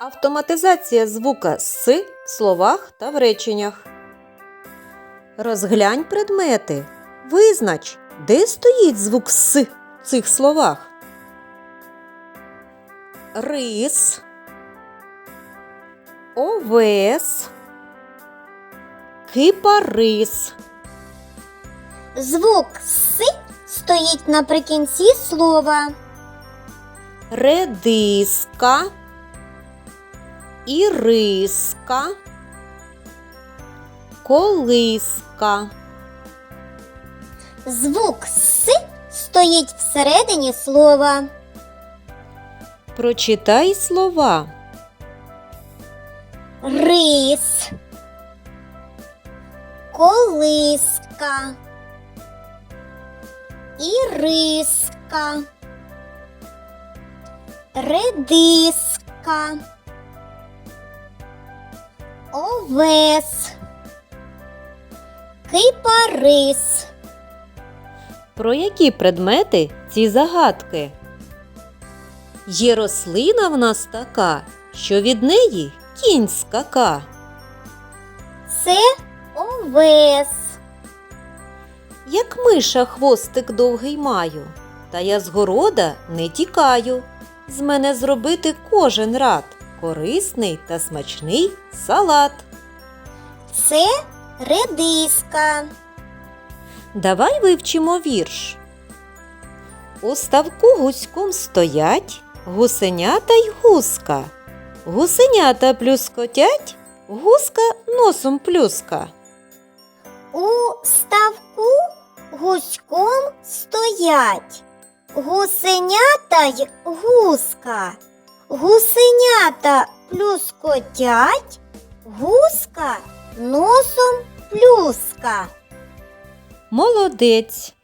Автоматизація звука с в словах та в реченнях. Розглянь предмети. Визнач, де стоїть звук с в цих словах. Рис. Овес. Кипарис. Звук С стоїть наприкінці слова. редиска, іриска, колиска, Звук С стоїть всередині слова. прочитай слова, Рис. Колиска. Іриска. Редиска. Овес. Кипарис. про які предмети ці загадки. Є рослина в нас така, що від неї кінь скака. Це овес. Як миша хвостик довгий маю, та я з города не тікаю. З мене зробити кожен рад, корисний та смачний салат. Це редиска. Давай вивчимо вірш. У ставку гуськом стоять гусенята й гуска. Гусенята плюскотять, гуска носом плюска. У ставку гуськом стоять гусенята й гуска. Гусенята плюскотять, гуска носом плюска. Молодець.